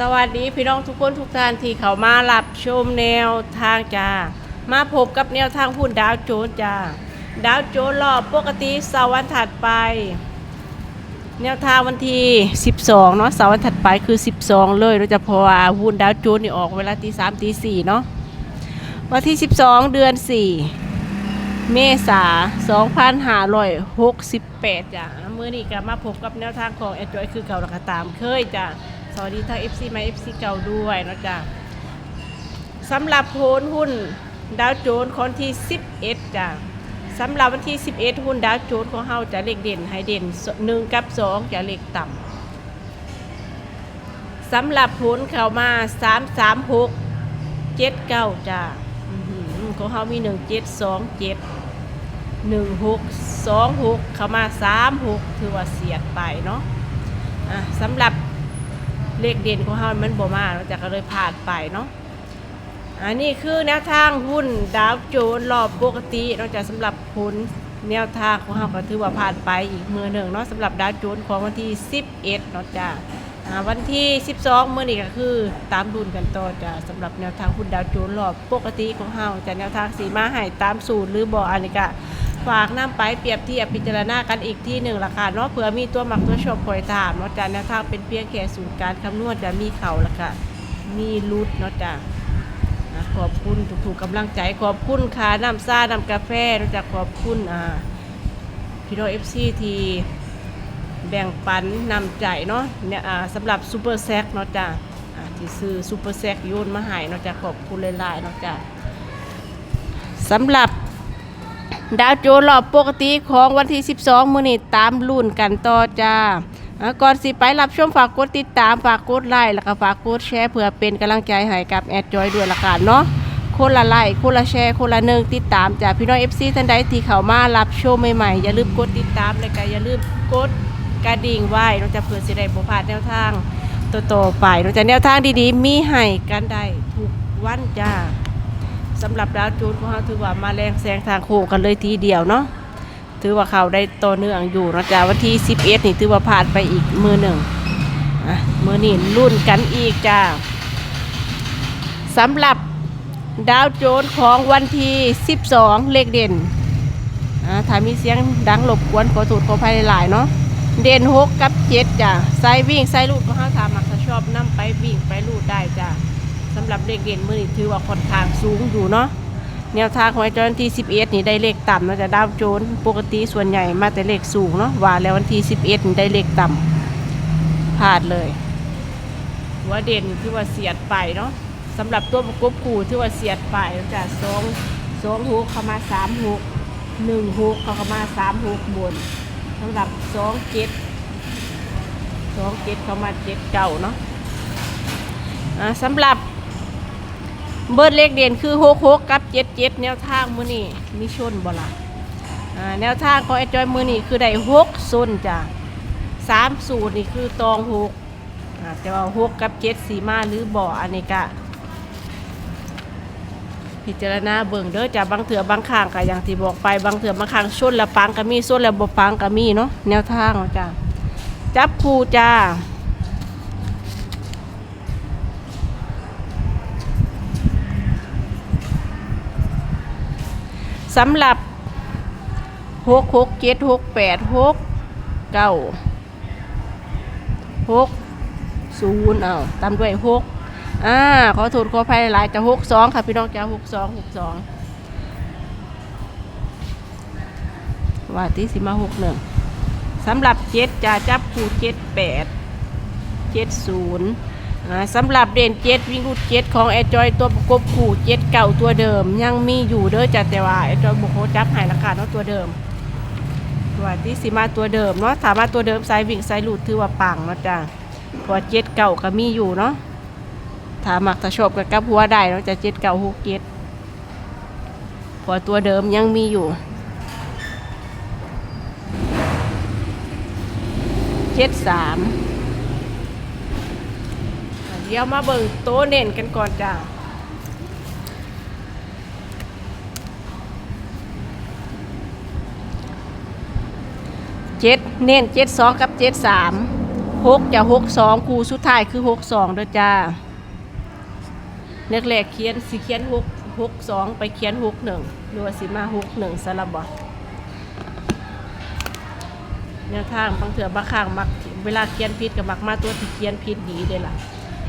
สวัสดีพี่น้องทุกคนทุกท่านที่เขามารับชมแนวทางจ้า มาพบกับแนวทางหุ้นดาวโจนส์จ้า ดาวโจนส์รอบปกติเสาร์วันถัดไป แนวทางวันที่ 12 เนาะเสาร์วันถัดไปคือ 12 เลยเราจะพราะว่าหุ้นดาวโจนส์นี่ออกเวลาตี3ตี4เนาะวันที่ 12 เดือน 4 เมษา2568จ้ะมื้อนี้ก็มาพบกับแนวทางของแอดจอยคือเก่าแล้วก็ตามเคยจ้ะ สวัสดีทาง FC มา FC เก่าด้วยนะจ้ะสำหรับโพนหุ้นดาวโจนส์คนที่ 11จ้ะสำหรับวันที่ 11 หุ้นดาวโจนส์ของเฮาจะเลขเด่นให้เด่น1กับ2จะเลขต่ำสำหรับผลเข้ามา 3 3 6 7 9จ้ะอื้อหือของเฮามี 1 7 2 7 1 6 2 6 เข้ามา 3 6 ถือว่าเสียดไปเนาะะสำหรับ เลขเด่นของเฮามันบ่มาเราจะก็เลยผ่านไปเนาะอันนี้คือแนวทางหุ้นดาวโจนส์รอบปกตินอกจากสำหรับผลแนวทางของเฮาก็ถือว่าผ่านไปอีกมือหนึ่งเนาะสำหรับดาวโจนส์ของวันที่ 11เนาะจ้าวันที่ 12 มื้อนี้ก็คือตามดุลกันต่อจ้ะสำหรับแนวทางหุ้นดาวโจนส์รอบปกติของเฮาจะแนวทางสีมาให้ตามสูตรหรือบ่อันนี้ก็ ฝากน้ำไปเปรียบเทียบพิจารณากันอีกที่หนึ่งละค่ะเนาะเผื่อมีตัวหมักตัวชอบคอยถามเนาะจ้ะแนวทางเป็นเพียงแค่สูตรการคำนวณจะมีเข่าละค่ะมีรุดเนาะจ้ะขอบคุณทุกๆกำลังใจขอบคุณค่ะน้ำซ่าน้ำกาแฟรู้จักขอบคุณอ่าพี่น้องเอฟซีทีแบ่งปันนำใจเนาะเนี่ยอ่าสำหรับซูเปอร์แซกเนาะจ้ะอ่าที่ซื้อซูเปอร์แซกโยนมาให้เนาะจ้ะขอบคุณหลายๆเนาะจ้ะสำหรับ ดาวโจนส์รอบปกติของวันที่ 12 มื้อนี้ตามรุ่นกันต่อจ้าก่อนสิไปรับชมฝากกดติดตามฝากกดไลค์แล้วก็ฝากกดแชร์เพื่อเป็นกำลังใจให้กับแอดจอยด้วยละกันเนาะคนละไลค์คนละแชร์คนละหนึ่งติดตามจากพี่น้อง FC ท่านใดที่เข้ามารับชมใหม่ๆอย่าลืมกดติดตามและก็อย่าลืมกดกระดิ่งไว้เราจะเพื่อสิได้บ่พลาดแนวทางต่อๆไปเราจะแนวทางดีๆ มีให้กันได้ทุกวันจ้า สำหรับดาวจูนของเราถือว่ามาแรงแซงทางโค้งกันเลยทีเดียวเนาะถือว่าเขาได้ต่อเนื่องอยู่นะจ๊ะวันที่ 11 นี่ถือว่าผ่านไปอีกมือหนึ่งอะมือนี่รุ่นกันอีกจ้าสำหรับดาวโจนส์ของวันที่ 12 เลขเด่นอ่าถ้ามีเสียงดังหลบกวนขอโทษขอภัยหลายๆเนาะเด่น6กับ7จ้ะไซวิ่งไซลูดก็ห้าถามักชอบนํไปวิ่งไปลูดได้จ้ะ สำหรับเลขเด่นมือนี่ถือว่าค่อนข้างสูงอยู่เนาะแนวทางของไอ้เจ้าวันที่ 11 นี่ได้เลขต่ำนะจะดาวโจนส์ปกติส่วนใหญ่มาแต่เลขสูงเนาะว่าแล้ววันที่ 11 นี่ได้เลขต่ำพลาดเลยหัวเด่นที่ว่าเสียดไปเนาะสำหรับตัวประกบคู่ที่ว่าเสียดไปจะสองสองหกเข้ามาสามหกหนึ่งหกเข้ามาสามหกบนสำหรับสองเจ็ดสองเจ็ดเข้ามาเจ็ดเก่าเนาะสำหรับ เบิร์ดเลขเด่นคือหกหกกับเจ็ดเจ็ดแนวทางมือนี่มีชนบ่ละอ่าแนวทางของไอ้จอยมือนี่คือได้หกซนจ้ะสามสูตรนี่คือตองหกแต่ว่าหกกับเจ็ดสีมาหรือบ่ออันนี้กะพิจารณาเบิ่งเด้อจ้ะบางเถื่อบางข้างก็อย่างที่บอกไปบางเถื่อบางข้างชนแล้วปังก็มีชนแล้วบ่ปังก็มีเนาะแนวทางจ้ะจับคู่จ้า สำหรับหกหกเจ็ดหกแปดหกเก้าหกศูนย์เอาตามด้วยหกอ่าขอโทษขออภัยหลายจะหกสองค่ะพี่น้องจ้าหกสองหกสองว่าที่สิมาหกหนึ่งสำหรับเจ็ดจะจับคู่เจ็ดแปดเจ็ดศูนย์ สำหรับเด่นเจ็ดวิ่งรูดเจ็ดของแอร์จอยตัวประกบคู่เจ็ดเก่าตัวเดิม ยังมีอยู่เด้อจ้ะแต่ว่าแอร์จอยบุกโคจับหายราคาเนาะตัวเดิมตัวที่สิมาตัวเดิมเนาะถามมาตัวเดิมไซวิ่งไซลูดถือว่าปังเนาะจ้ะเพอเจ็ดเก่าก็มีอยู่เนาะถามมักถ้าชอบกับกับหัวได้เนาะจะเจ็ดเก่าหกเจ็ดเพอตัวเดิมยังมีอยู่เจ็ดสาม เดี๋ยวมาเบิ่งโต๊ะเน่นกันก่อนจ้ะเจ็ดเน้นเจ็ดสองกับเจ็ดสามหกจะหกสองคูสุดท้ายคือหกสองเด้อจ้าแรกๆเขียนสิเขียนหกหกสองไปเขียนหกหนึ่งหรือว่าสิมาหกหนึ่งสลับบอแนวทางบางเถื่อบางข้างมัก เวลาเขียนผิดกับมักมาตัวที่เขียนผิดดีเด้อล่ะ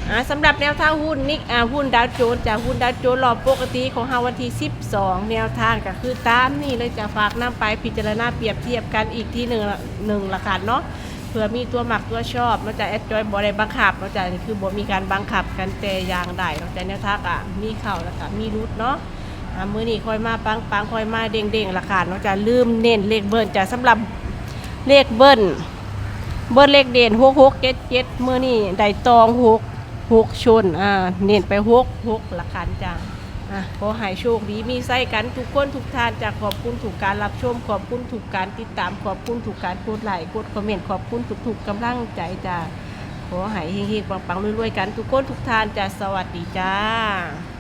อ่าสำหรับแนวทางหุ้นนิกอ่าหุ้นดาวโจนส์จากหุ้นดาวโจนส์รอบปกติของเฮาวันที่ 12 แนวทางก็คือตามนี่เลยจะฝากน้ำไปพิจารณาเปรียบเทียบกันอีกที่หนึ่งหนึ่งละกันเนาะเผื่อมีตัวหมักตัวชอบนอกจากแอดจอยบอได้บังคับนอกจากนี่คือบ่มีการบังคับกันแต่อย่างใดนอกจากแนวทักอะมีเข่าแล้วก็มีรุดเนาะอ่ามื้อนี้ค่อยมาปังปังค่อยมาเด้งเด้งละค่ะนอกจากลืมเน้นเลขเบิ้ลจะสำหรับเลขเบิ้ลเบิ้ลเลขเด่นหกหกเจ็ดเจ็ดมื้อนี้ได้ตองหก หกชนอ่าเน้นไปหกหกละกันจ้าอะขอให้โชคดีมีไส้กันทุกคนทุกท่านจากขอบคุณถูกการรับชมขอบคุณถูกการติดตามขอบคุณถูกการกดไลค์กดคอมเมนต์ขอบคุณทุกถูกกำลังใจจ้าขอให้เฮงๆปังๆรวยๆกันทุกคนทุกท่านจ้าสวัสดีจ้า